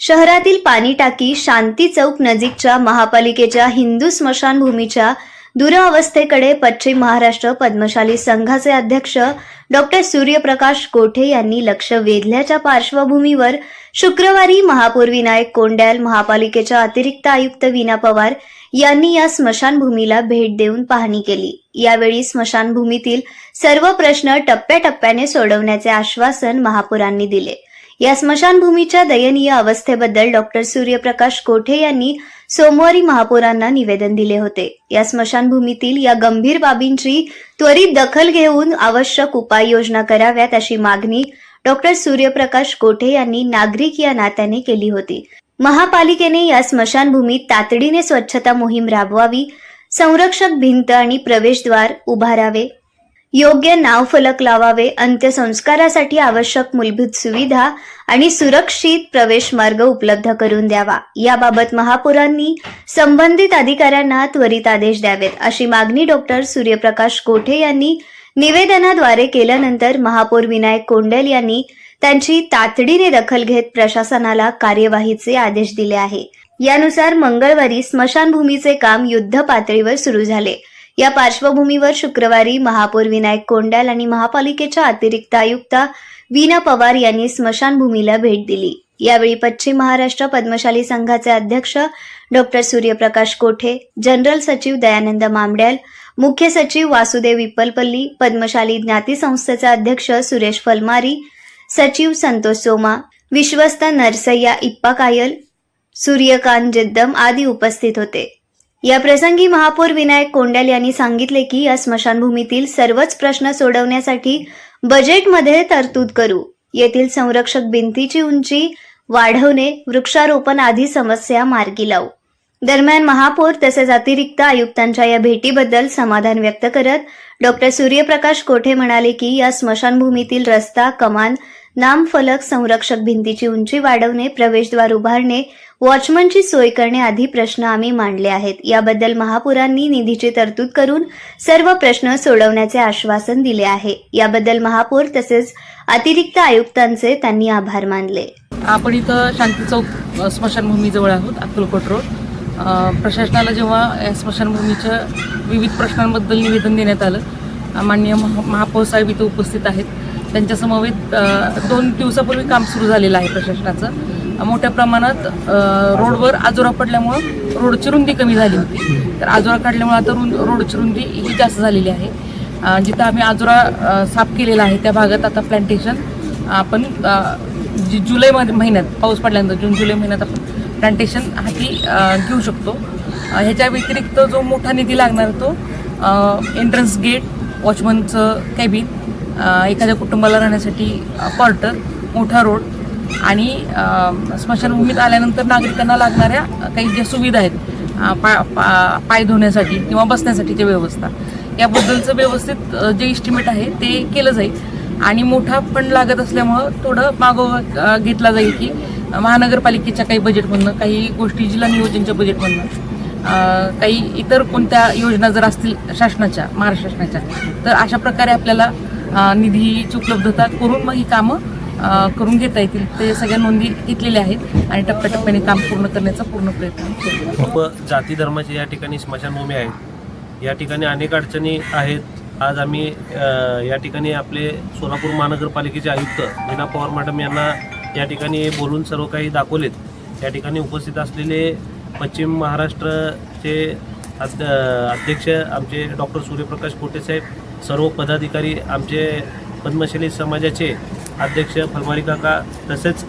शहरातील पाणी टाकी शांती चौक नजीकच्या महापालिकेच्या हिंदू स्मशानभूमीच्या दुरावस्थेकडे पश्चिम महाराष्ट्र पद्मशाली संघाचे अध्यक्ष डॉक्टर सूर्यप्रकाश कोठे यांनी लक्ष वेधल्याच्या पार्श्वभूमीवर शुक्रवारी महापौर विनायक कोंड्याल महापालिकेच्या अतिरिक्त आयुक्त वीणा पवार यांनी या स्मशानभूमीला भेट देऊन पाहणी केली. यावेळी स्मशानभूमीतील सर्व प्रश्न टप्प्याटप्प्याने सोडवण्याचे आश्वासन महापौरांनी दिले. या स्मशानभूमीच्या दयनीय अवस्थेबद्दल डॉक्टर सूर्यप्रकाश कोठे यांनी सोमवारी महापौरांना निवेदन दिले होते. या स्मशानभूमीतील या गंभीर बाबींची त्वरित दखल घेऊन आवश्यक उपाययोजना कराव्यात अशी मागणी डॉक्टर सूर्यप्रकाश कोठे यांनी नागरिक या नात्याने केली होती. महापालिकेने या स्मशानभूमीत तातडीने स्वच्छता मोहीम राबवावी संरक्षक भिंत आणि प्रवेशद्वार उभारावे योग्य नावफलक लावावे अंत्यसंस्कारासाठी आवश्यक मूलभूत सुविधा आणि सुरक्षित प्रवेश मार्ग उपलब्ध करून द्यावा. याबाबत महापौरांनी संबंधित अधिकाऱ्यांना त्वरित आदेश द्यावेत अशी मागणी डॉक्टर सूर्यप्रकाश कोठे यांनी निवेदनाद्वारे केल्यानंतर महापौर विनायक कोंडल यांनी त्यांची तातडीने दखल घेत प्रशासनाला कार्यवाहीचे आदेश दिले आहे. यानुसार मंगळवारी स्मशानभूमीचे काम युद्ध पातळीवर सुरू झाले. या पार्श्वभूमीवर शुक्रवारी महापौर विनायक कोंडाल आणि महापालिकेच्या अतिरिक्त आयुक्त वीणा पवार यांनी स्मशानभूमीला भेट दिली. यावेळी पश्चिम महाराष्ट्र पद्मशाली संघाचे अध्यक्ष डॉक्टर सूर्यप्रकाश कोठे जनरल सचिव दयानंद मामड्याल मुख्य सचिव वासुदेव विप्पलपल्ली पद्मशाली ज्ञाती संस्थेचे अध्यक्ष सुरेश फलमारी सचिव संतोष सोमा विश्वस्त नरसय्या इप्पा कायल सूर्यकांत जद्दम आदी उपस्थित होते. या प्रसंगी महापौर विनायक कोंडल यांनी सांगितले की या स्मशानभूमीतील सर्वच प्रश्न सोडवण्यासाठी बजेटमध्ये तरतूद करू. येथील संरक्षक भिंतीची उंची वाढवणे वृक्षारोपण आदी समस्या मार्गी लावू. दरम्यान महापौर तसेच अतिरिक्त आयुक्तांच्या या भेटीबद्दल समाधान व्यक्त करत डॉक्टर सूर्यप्रकाश कोठे म्हणाले की या स्मशानभूमीतील रस्ता कमान नामफलक संरक्षक भिंतीची उंची वाढवणे प्रवेशद्वार उभारणे वॉचमनची सोय करणे आदी प्रश्न आम्ही मांडले आहेत. याबद्दल महापौरांनी निधीची तरतूद करून सर्व प्रश्न सोडवण्याचे आश्वासन दिले आहे. याबद्दल महापौर तसेच अतिरिक्त आयुक्तांचे त्यांनी आभार मानले. आपण इथं शांती चौक अ, स्मशानभूमीजवळ आहोत अक्कलकोट रोड. प्रशासनाला जेव्हा या स्मशानभूमीच्या विविध प्रश्नांबद्दल निवेदन देण्यात आलं माननीय महा महापौर साहेब इथं उपस्थित आहेत. त्यांच्यासमवेत दोन दिवसापूर्वी काम सुरू झालेलं आहे प्रशासनाचं. मोठ्या प्रमाणात रोडवर आजोरा पडल्यामुळं रोडची रुंदी कमी झाली होती. तर आजोरा काढल्यामुळं आता रुंद रोडची रुंदी ही जास्त झालेली आहे. जिथं आम्ही आजोरा साफ केलेला आहे त्या भागात आता प्लांटेशन आपण जी जुलैमध्ये महिन्यात पाऊस पडल्यानंतर जून जुलै महिन्यात आपण प्लांटेशन हाती घेऊ शकतो. ह्याच्या व्यतिरिक्त जो मोठा निधी लागणार तो एंट्रन्स गेट वॉचमनचं कॅबिन एखाद्या कुटुंबाला राहण्यासाठी क्वार्टर मोठा रोड आणि स्मशानभूमीत आल्यानंतर नागरिकांना लागणाऱ्या काही ज्या सुविधा आहेत पा पा- पाय धुण्यासाठी किंवा बसण्यासाठीची व्यवस्था याबद्दलचं व्यवस्थित जे इस्टिमेट आहे ते केलं जाईल. आणि मोठा फंड लागत असल्यामुळं थोडं मागोवा घेतला जाईल की महानगरपालिकेच्या काही बजेटमधनं काही गोष्टी जिल्हा नियोजनच्या बजेटमधनं काही इतर कोणत्या योजना जर असतील शासनाच्या महाराष्ट्र शासनाच्या तर अशा प्रकारे आपल्याला निधीची उपलब्धता करून मग ही कामं करून घेता येतील. ते सगळ्या नोंदी घेतलेल्या आहेत आणि टप्प्याटप्प्याने काम पूर्ण करण्याचा पूर्ण प्रयत्न केला जाती धर्माची या ठिकाणी स्मशानभूमी आहेत. या ठिकाणी अनेक अडचणी आहेत. आज आम्ही या ठिकाणी आपले सोलापूर महानगरपालिकेचे आयुक्त मीना पवार मॅडम यांना या ठिकाणी बोलून सर्व काही दाखवलेत. या ठिकाणी उपस्थित असलेले पश्चिम महाराष्ट्रचे अध्यक्ष आमचे डॉक्टर सूर्यप्रकाश कोटे साहेब सर्व पदाधिकारी आमचे पद्मशाली समाजाचे अध्यक्ष फलमारी काका तसेच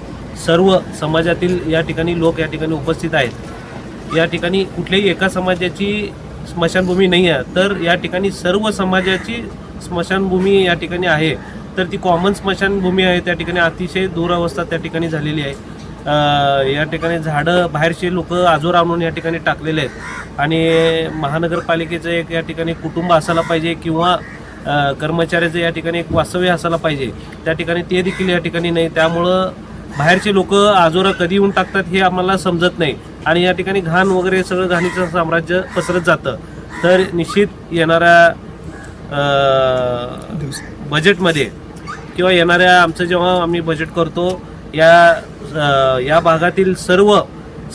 सर्व समाजातील या ठिकाणी लोक या ठिकाणी उपस्थित आहेत. या ठिकाणी कुठल्याही एका समाजाची स्मशानभूमी नाही आहे. तर या ठिकाणी सर्व समाजाची स्मशानभूमी या ठिकाणी आहे. तर ती कॉमन स्मशानभूमी आहे त्या ठिकाणी अतिशय दुरावस्था त्या ठिकाणी झालेली आहे. या ठिकाणी झाडं बाहेरचे लोक आजोर आणून या ठिकाणी टाकलेले आहेत. आणि महानगरपालिकेचं एक या ठिकाणी कुटुंब असायला पाहिजे किंवा कर्मचाऱ्याचं या ठिकाणी एक वास्तव्य असायला पाहिजे. त्या ठिकाणी ते देखील या ठिकाणी नाही. त्यामुळं बाहेरचे लोक आजोरा कधी येऊन टाकतात हे आम्हाला समजत नाही. आणि या ठिकाणी घाण वगैरे सगळं घाणीचं साम्राज्य पसरत जातं. तर निश्चित येणाऱ्या बजेटमध्ये किंवा येणाऱ्या आमचं जेव्हा आम्ही बजेट करतो या आ, या भागातील सर्व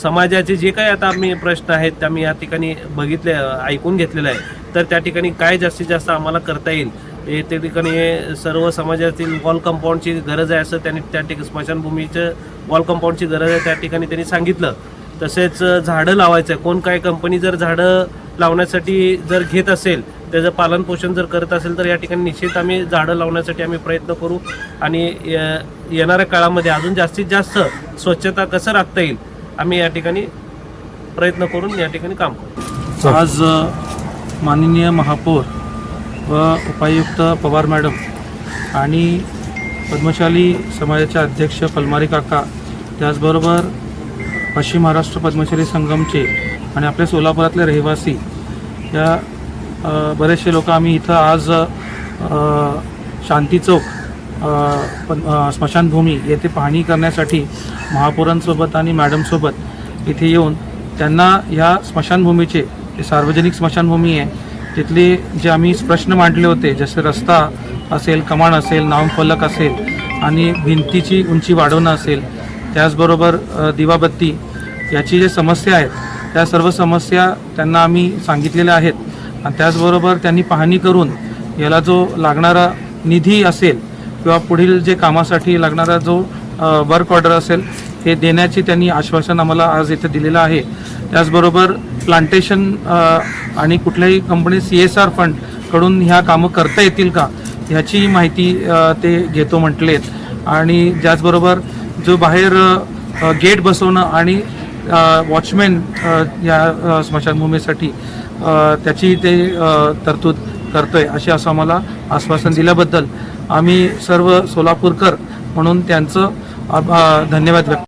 समाजाचे जे काही आता आम्ही प्रश्न आहेत त्या मी या ठिकाणी बघितले ऐकून घेतलेलं आहे. तर त्या ठिकाणी काय जास्तीत जास्त आम्हाला करता येईल हे त्या ठिकाणी सर्व समाजातील वॉल कंपाऊंडची गरज आहे असं त्यांनी त्या ठिकाणी स्मशानभूमीचं वॉल कंपाऊंडची गरज आहे त्या ठिकाणी त्यांनी सांगितलं. तसेच झाडं लावायचं आहे. कोण काय कंपनी जर झाडं लावण्यासाठी जर घेत असेल त्याचं पालनपोषण जर करत असेल तर या ठिकाणी निश्चित आम्ही झाडं लावण्यासाठी आम्ही प्रयत्न करू. आणि य- येणाऱ्या काळामध्ये अजून जास्तीत जास्त स्वच्छता कसं राखता येईल आम्ही या ठिकाणी प्रयत्न करून या ठिकाणी काम करू आज माननीय महापौर व उपायुक्त पवार मॅडम आणि पद्मशाली समाजाचे अध्यक्ष पलमारी काका त्याचबरोबर पश्चिम महाराष्ट्र पद्मशाली संगमचे आणि आपल्या सोलापुरातले रहिवासी या बरेचसे लोक आम्ही इथं आज शांती चौक स्मशानभूमी येथे पाहणी करण्यासाठी महापौरांसोबत आणि मॅडमसोबत इथे येऊन त्यांना ह्या स्मशानभूमीचे जे सार्वजनिक स्मशानभूमी आहे तिथले जे आम्ही प्रश्न मांडले होते जसे रस्ता असेल कमान असेल नामफलक असेल आणि भिंतीची उंची वाढवणं असेल त्याचबरोबर दिवाबत्ती याची जे समस्या आहेत त्या सर्व समस्या त्यांना आम्ही सांगितलेल्या आहेत. आणि त्याचबरोबर त्यांनी पाहणी करून याला जो लागणारा निधी असेल किंवा पुढील जे कामासाठी लागणारा जो वर्क ऑर्डर असेल हे देण्याची त्यांनी आश्वासन आम्हाला आज इथे दिलेलं आहे. त्याचबरोबर प्लांटेशन आणि कुठल्याही कंपनी सी एस आर फंडकडून ह्या कामं करता येतील का ह्याची माहिती ते घेतो म्हटलेत. आणि त्याचबरोबर जो बाहेर गेट बसवणं आणि वॉचमॅन या स्मशानभूमीसाठी त्याची ते तरतूद करतोय असे असं आम्हाला आश्वासन दिल्याबद्दल आम्ही सर्व सोलापूरकर म्हणून त्यांचं धन्यवाद व्यक्त